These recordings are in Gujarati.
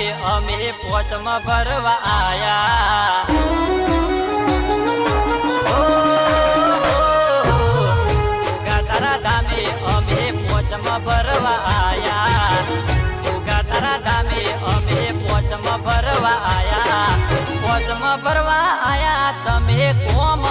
ધામે અમે પોચમાં ભરવા આયા. તારા અમે પોચમાં ભરવા આયા. ઉગા અમે પોચમાં ભરવા આયા. પોચમાં ભરવા આયા, તમે કોમ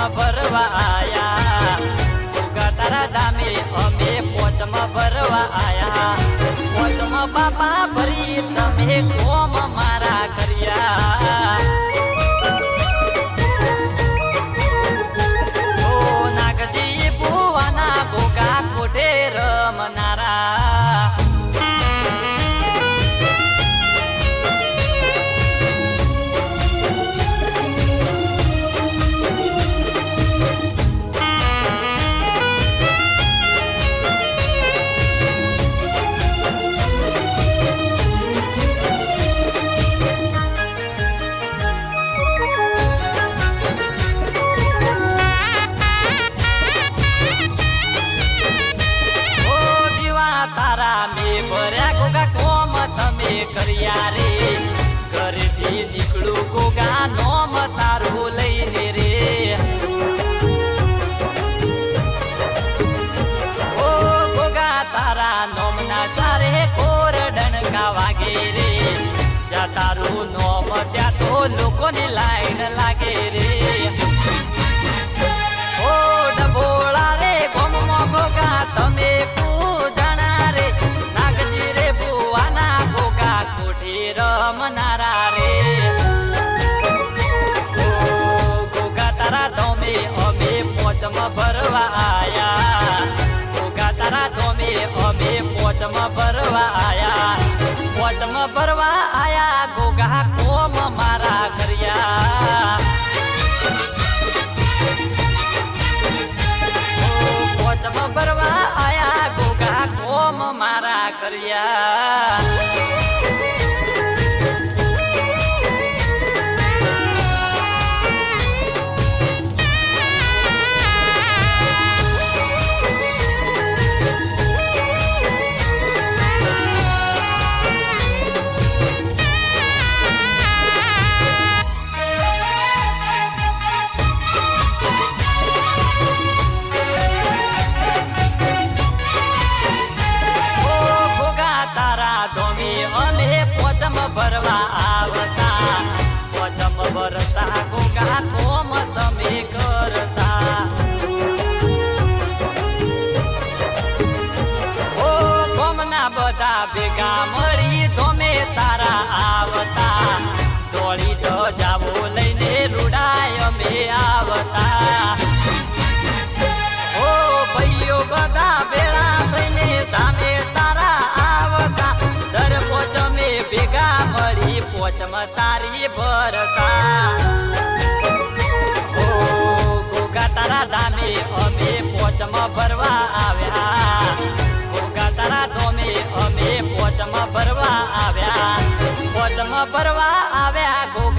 પોચમાં ભરવા આયા. ગુગા તારા દામે અમે પોચમાં ભરવા આયા. પોચમાં બાપા ભરી તમે કોમ તમે કર્યા રે? ઘરેથી નીકળું ગોગા નોમ તારું લઈને રે. ઓ તારા નોમના ચારે કોર ડણકા વાગે તારું નોમ ત્યાં તો લોકોની લાઈન ભરવા આયા ગોગા તારા ધોમે અમે પોચમાં ભરવા આયા પોચમાં ભરવા આયા ગોગા કોમ મારા કર્યા. પોચમાં ભરવા આયા ગોગા કોમ મારા કર્યા. ભેગા મળી ધોમે તારા આવતા. દોડી તો જાવો લઈને રૂડાય અમે આવતા. ઓ ભાઈઓ, બધા ભેળા થઈને સામે તારા આવતા. દર પોચમે ભેગા મળી પોચમાં તારી ભરતા. ઓ ગોગા તારા ધામે અમે પોચમાં ભરવા ભરવા આવ્યા ગો.